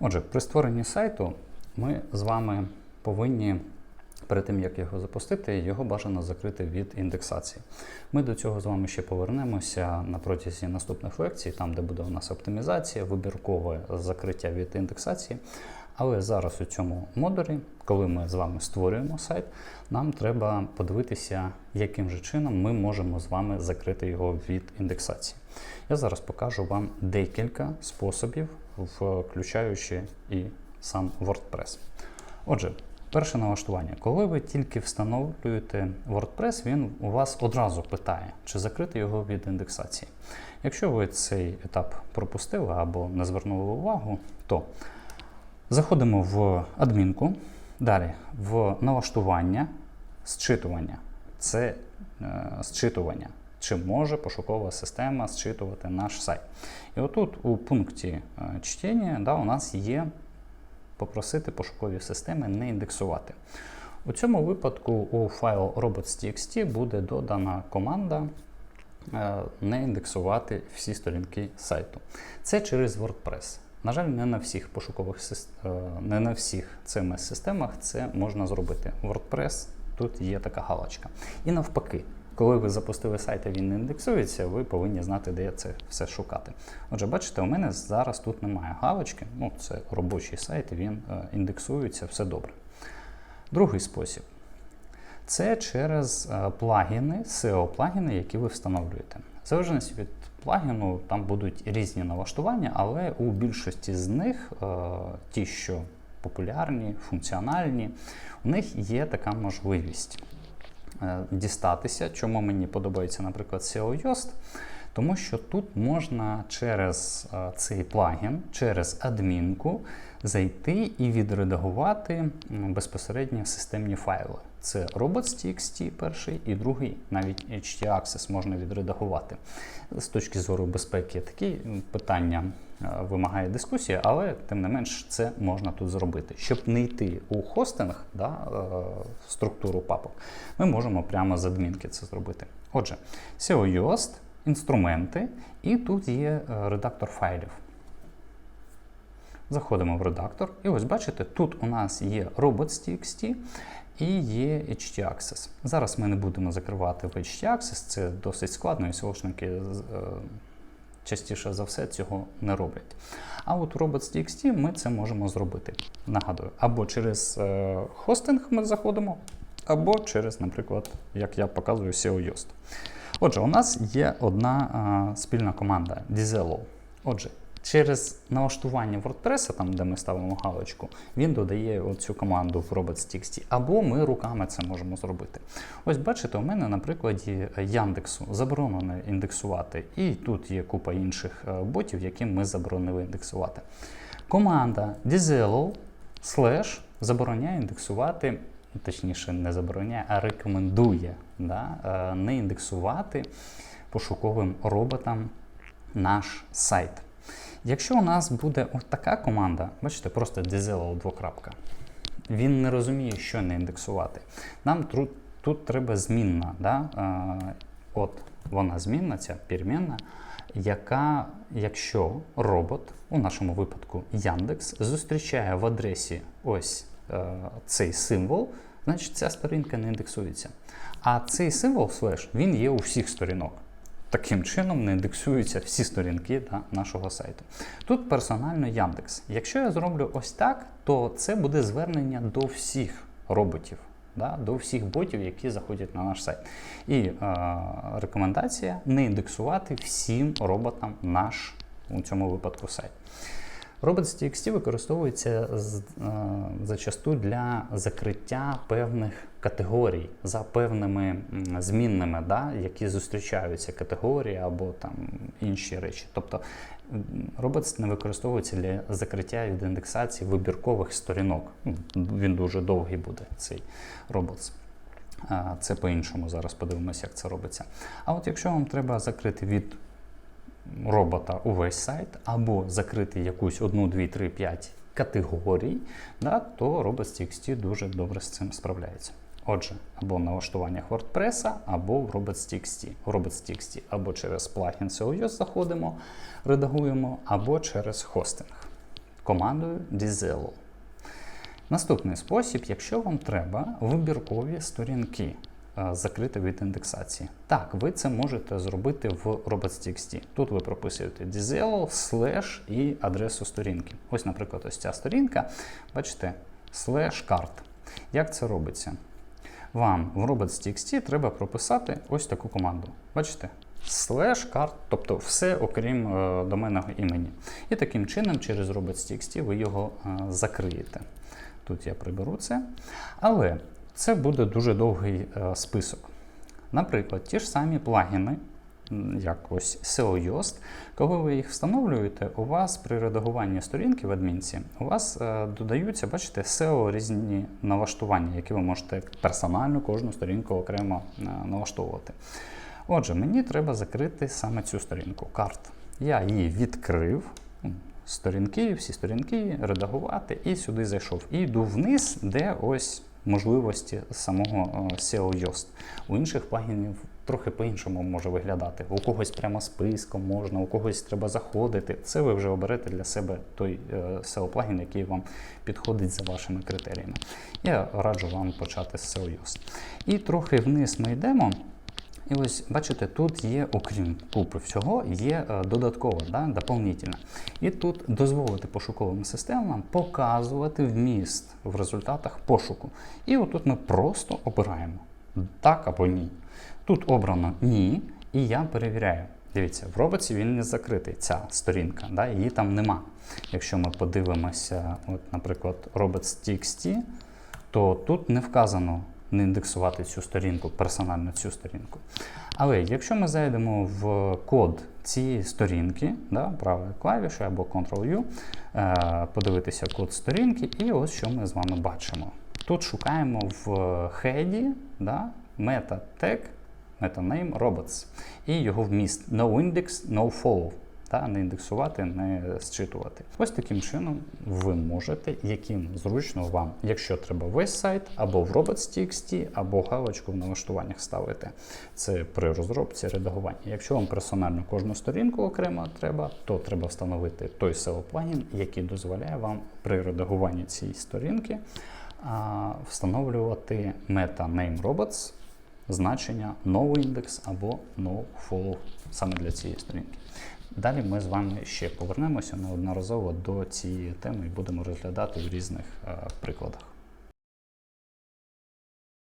Отже, при створенні сайту ми з вами повинні перед тим, як його запустити, його бажано закрити від індексації. Ми до цього з вами ще повернемося на протязі наступних лекцій, там, де буде у нас оптимізація, вибіркове закриття від індексації. Але зараз у цьому модулі, коли ми з вами створюємо сайт, нам треба подивитися, яким же чином ми можемо з вами закрити його від індексації. Я зараз покажу вам декілька способів, включаючи і сам WordPress. Отже, перше налаштування. Коли ви тільки встановлюєте WordPress, він у вас одразу питає, чи закрити його від індексації. Якщо ви цей етап пропустили або не звернули увагу, то заходимо в адмінку, далі в налаштування, зчитування. Це е, зчитування. Чи може пошукова система зчитувати наш сайт? І отут у пункті е, чтення да, у нас є попросити пошукові системи не індексувати. У цьому випадку у файл robots.txt буде додана команда е, не індексувати всі сторінки сайту. Це через WordPress. На жаль, не на всіх пошукових сис- е, не на всіх CMS-системах це можна зробити. WordPress тут є така галочка. І навпаки, коли ви запустили сайт, і він не індексується, ви повинні знати, де це все шукати. Отже, бачите, у мене зараз тут немає галочки. Ну, це робочий сайт, і він е, індексується, все добре. Другий спосіб це через е, плагіни, SEO-плагіни, які ви встановлюєте. В залежності від плагіну, там будуть різні налаштування, але у більшості з них, е, ті, що популярні, функціональні, у них є така можливість е, дістатися. Чому мені подобається, наприклад, SEO Yoast? Тому що тут можна через цей плагін, через адмінку зайти і відредагувати безпосередньо системні файли. Це robots.txt перший і другий, навіть htaccess можна відредагувати. З точки зору безпеки такі питання е, вимагає дискусії, але тим не менш це можна тут зробити. Щоб не йти у хостинг, да, е, структуру папок, ми можемо прямо з адмінки це зробити. Отже, SEO Yoast, інструменти, і тут є е, редактор файлів. Заходимо в редактор, і ось бачите, тут у нас є robots.txt і є htaccess. Зараз ми не будемо закривати в htaccess, це досить складно, і SEOшники е, частіше за все цього не роблять. А от robots.txt ми це можемо зробити. Нагадую, або через е, хостинг ми заходимо, або через, наприклад, як я показую, SEO Yoast. Отже, у нас є одна а, спільна команда Dizelo. Отже, через налаштування WordPress, там де ми ставимо галочку, він додає оцю команду в robots.txt, або ми руками це можемо зробити. Ось бачите, у мене на прикладі Яндексу заборонено індексувати, і тут є купа інших е, ботів, яким ми заборонили індексувати. Команда Dizelo slash забороняє індексувати точніше не забороняє, а рекомендує да, е, не індексувати пошуковим роботам наш сайт. Якщо у нас буде така команда, бачите, просто дизело двокрапка, він не розуміє, що не індексувати. Нам тут, тут треба змінна. Да? Е, От вона змінна, ця перемінна, яка, якщо робот, у нашому випадку Яндекс, зустрічає в адресі ось е, цей символ, значить ця сторінка не індексується. А цей символ слеш він є у всіх сторінок. Таким чином не індексуються всі сторінки да, нашого сайту. Тут персонально Яндекс. Якщо я зроблю ось так, то це буде звернення до всіх роботів, да, до всіх ботів, які заходять на наш сайт. І е, рекомендація не індексувати всім роботам наш у цьому випадку сайт. Robots.txt використовується е, зачасту для закриття певних категорій за певними змінними, да, які зустрічаються категорії або там інші речі. Тобто Robots не використовується для закриття від індексації вибіркових сторінок. Ну, Він дуже довгий буде, цей Robots. Це по-іншому зараз подивимося, як це робиться. А от якщо вам треба закрити від робота увесь сайт, або закрити якусь одну, дві, три, п'ять категорій, да, то Robots.txt дуже добре з цим справляється. Отже, або в налаштуваннях WordPress, або в Robots.txt. Robots.txt або через плагін SEO заходимо, редагуємо, або через хостинг. командою Dizello. Наступний спосіб, якщо вам треба вибіркові сторінки е, закрити від індексації. Так, ви це можете зробити в robots.txt. Тут ви прописуєте Dizello, слеш і адресу сторінки. Ось, наприклад, ось ця сторінка, бачите, слеш карт. Як це робиться? Вам в robots.txt треба прописати ось таку команду. Бачите? Слеш карт, тобто все окрім е, доменного імені. І таким чином через robots.txt ви його е, закриєте. Тут я приберу це. Але це буде дуже довгий е, список. Наприклад, ті ж самі плагіни, як ось SEO Yoast, коли ви їх встановлюєте, у вас при редагуванні сторінки в адмінці у вас е, додаються, бачите, SEO різні налаштування, які ви можете персонально кожну сторінку окремо е, налаштовувати. Отже, мені треба закрити саме цю сторінку карт. Я її відкрив. Сторінки, всі сторінки, редагувати, і сюди зайшов. І йду вниз, де ось можливості самого е, SEO Yoast. У інших плагінів трохи по-іншому може виглядати. У когось прямо списком можна, у когось треба заходити. Це ви вже оберете для себе той е, SEO плагін, який вам підходить за вашими критеріями. Я раджу вам почати з SEO Yoast. І трохи вниз ми йдемо. І ось бачите, тут є, окрім купи всього, є е, додатково, да, доповнительне. І тут дозволити пошуковим системам показувати вміст в результатах пошуку. І отут ми просто обираємо так або ні. Тут обрано ні, і я перевіряю. Дивіться, в роботі він не закритий, ця сторінка, да, її там нема. Якщо ми подивимося, от, наприклад, robots.txt, то тут не вказано не індексувати цю сторінку, персонально цю сторінку. Але якщо ми зайдемо в код цієї сторінки, да, правою клавішою або Ctrl-U, е, подивитися код сторінки, і ось що ми з вами бачимо. Тут шукаємо в хеді да, meta tag, meta name robots і його вміст no index, no follow. Та не індексувати, не зчитувати. Ось таким чином ви можете, яким зручно вам, якщо треба весь сайт, або в robots.txt, або галочку в налаштуваннях ставити. Це при розробці редагування. Якщо вам персонально кожну сторінку окремо треба, то треба встановити той SEO плагін, який дозволяє вам при редагуванні цієї сторінки а, встановлювати meta name robots значення noindex або nofollow саме для цієї сторінки. Далі ми з вами ще повернемося неодноразово до цієї теми і будемо розглядати в різних е, прикладах.